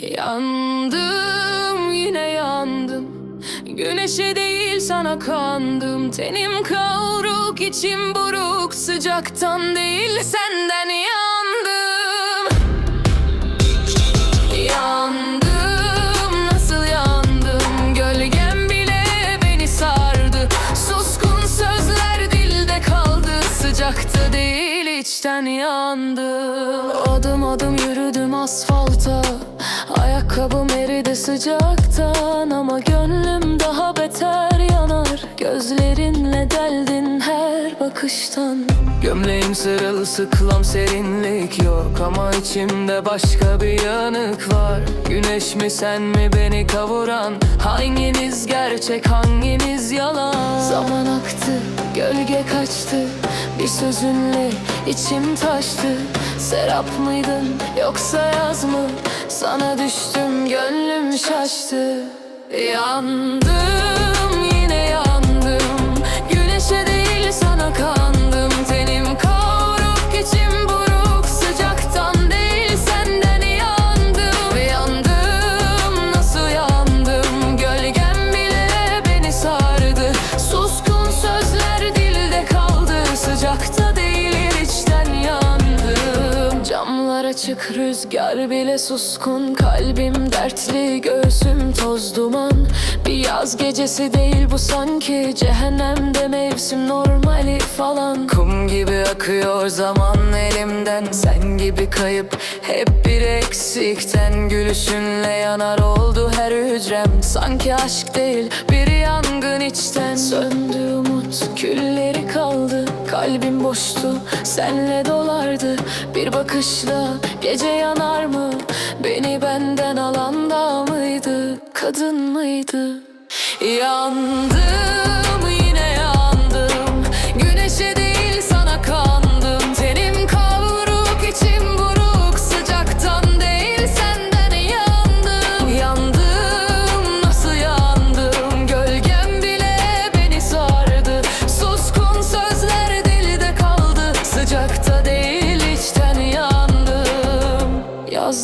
Yandım yine yandım. Güneşe değil sana kandım. Tenim kavruk içim buruk. Sıcaktan değil senden yandım. Yandım nasıl yandım? Gölgem bile beni sardı. Suskun sözler dilde kaldı. Sıcakta değil içten yandım. Adım adım yürüdüm asfalta Ayakkabım eridi sıcaktan Ama gönlüm daha beter yanar. Gözlerinle deldin her bakıştan. Gömleğim sırılsıklam serinlik yok Ama içimde başka bir yanık var. Güneş mi sen mi beni kavuran? Hanginiz gerçek hanginiz yalan? Zaman aktı gölge kaçtı. Bir sözünle içim taştı. Serap mıydın yoksa Sana düştüm gönlüm şaştı Yandım açık rüzgar bile suskun Kalbim dertli göğsüm toz duman. Bir yaz gecesi değil bu sanki Cehennemde mevsim normali falan. Kum gibi akıyor zaman elimden Sen gibi kayıp. Hep bir eksikten Gülüşünle yanar oldu her hücrem. Sanki aşk değil bir yangın içten. Söndü umut külleri Kalbim boştu senle dolardı. Bir bakışla gece yanar mı? Beni benden alan da mıydı? Kadın mıydı? Yandım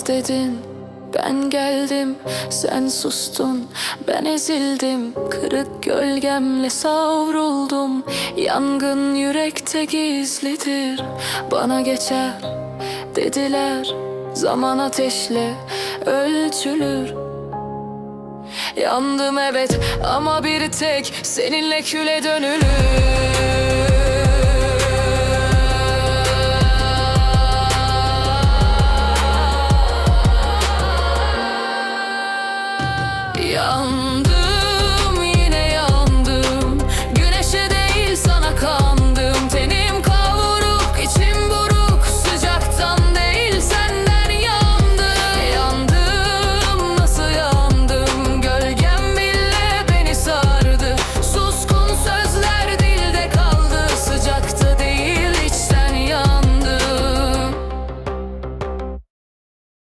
dedin ben geldim, sen sustun, ben ezildim Kırık gölgemle savruldum. Yangın yürekte gizlidir. Bana geçer dediler. Zaman ateşle ölçülür. Yandım evet ama bir tek seninle küle dönülür